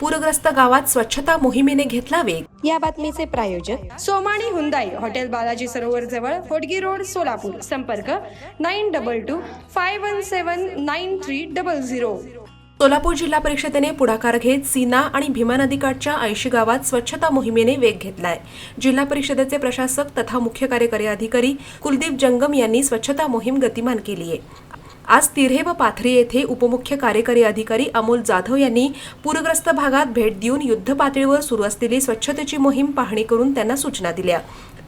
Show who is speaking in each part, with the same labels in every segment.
Speaker 1: पूरग्रस्त गावात स्वच्छता मोहिमेने घेतला वेग
Speaker 2: या बातमीचे प्रायोजक सोमाणी हुंदाई हॉटेल बालाजी सरोवर जवळ होडगी रोड सोलापूर. संपर्क nine double two five one seven nine three double zero.
Speaker 1: Solapur जिल्हा परिषदेने पुढाकार घेत सीना आणि भीमा नदीकाठच्या ऐंशी गावात स्वच्छता मोहिमेने वेग घेतलाय. जिल्हा परिषदेचे प्रशासक तथा मुख्य कार्यकारी अधिकारी कुलदीप जंगम यांनी स्वच्छता मोहीम गतिमान केली आहे आज तिऱ्हे व पाथरी येथे उपमुख्य कार्यकारी अधिकारी अमोल जाधव यांनी पूरग्रस्त भागात भेट देऊन युद्ध पातळीवर सुरू असलेली स्वच्छतेची मोहीम पाहणी करून त्यांना सूचना दिल्या.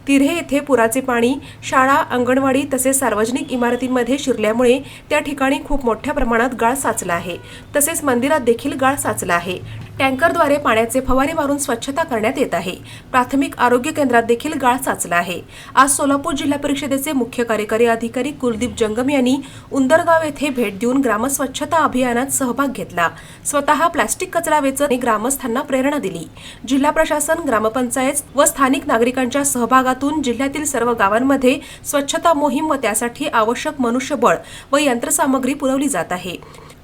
Speaker 1: तिरे येथे पुराचे पाणी शाळा अंगणवाडी तसेच सार्वजनिक इमारतींमध्ये शिरल्यामुळे त्या ठिकाणी खूप मोठ्या प्रमाणात गाळ साचला आहे. तसेच मंदिरात देखील गाळ साचला आहे. टँकरद्वारे पाण्याचे फवारे मारून स्वच्छता करण्यात येत आहे. प्राथमिक आरोग्य केंद्रात देखील गाळ साचला आहे. आज सोलापूर जिल्हा परिषदेचे मुख्य कार्यकारी अधिकारी कुलदीप जंगम यांनी उंदरगाव येथे भेट देऊन ग्रामस्वच्छता अभियानात सहभाग घेतला. स्वतः प्लास्टिक कचरा वेचत ग्रामस्थांना प्रेरणा दिली. जिल्हा प्रशासन ग्रामपंचायत व स्थानिक नागरिकांच्या विभागातून जिल्ह्यातील सर्व गावांमध्ये स्वच्छता मोहीम व त्यासाठी आवश्यक मनुष्यबळ व यंत्रसामग्री पुरवली जात आहे.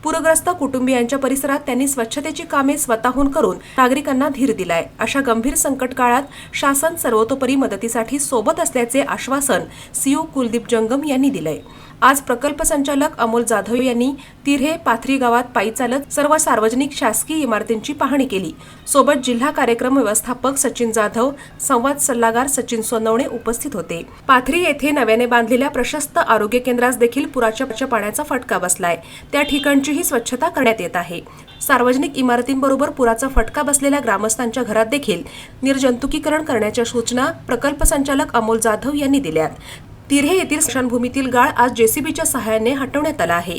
Speaker 1: पूरग्रस्त कुटुंबियांच्या परिसरात त्यांनी स्वच्छतेची कामे स्वतःहून करून नागरिकांना धीर दिलाय. अशा गंभीर संकट काळात शासन सर्वतोपरी मदतीसाठी सोबत असल्याचे आश्वासन सीओ कुलदीप जंगम यांनी दिलंय. आज प्रकल्प संचालक अमोल जाधव यांनी तिऱ्हे पाथरी गावात पायी चालत सर्व सार्वजनिक शासकीय इमारतींची पाहणी केली. सोबत जिल्हा कार्यक्रम व्यवस्थापक सचिन जाधव संवाद सल्लागार सचिन सोनवणे उपस्थित होते. पाथरी येथे नव्याने बांधलेल्या प्रशस्त आरोग्य केंद्रास देखील पुराच्या पाण्याचा फटका बसलाय. त्या ठिकाणचीही स्वच्छता करण्यात येत आहे. सार्वजनिक इमारतींबरोबर पुराचा फटका बसलेल्या ग्रामस्थांच्या घरात देखील निर्जंतुकीकरण करण्याच्या सूचना प्रकल्प संचालक अमोल जाधव यांनी दिल्यात. तिऱ्हे येथील स्मशानभूमीतील गाळ आज जेसीबीच्या सहाय्याने हटवण्यात आला आहे.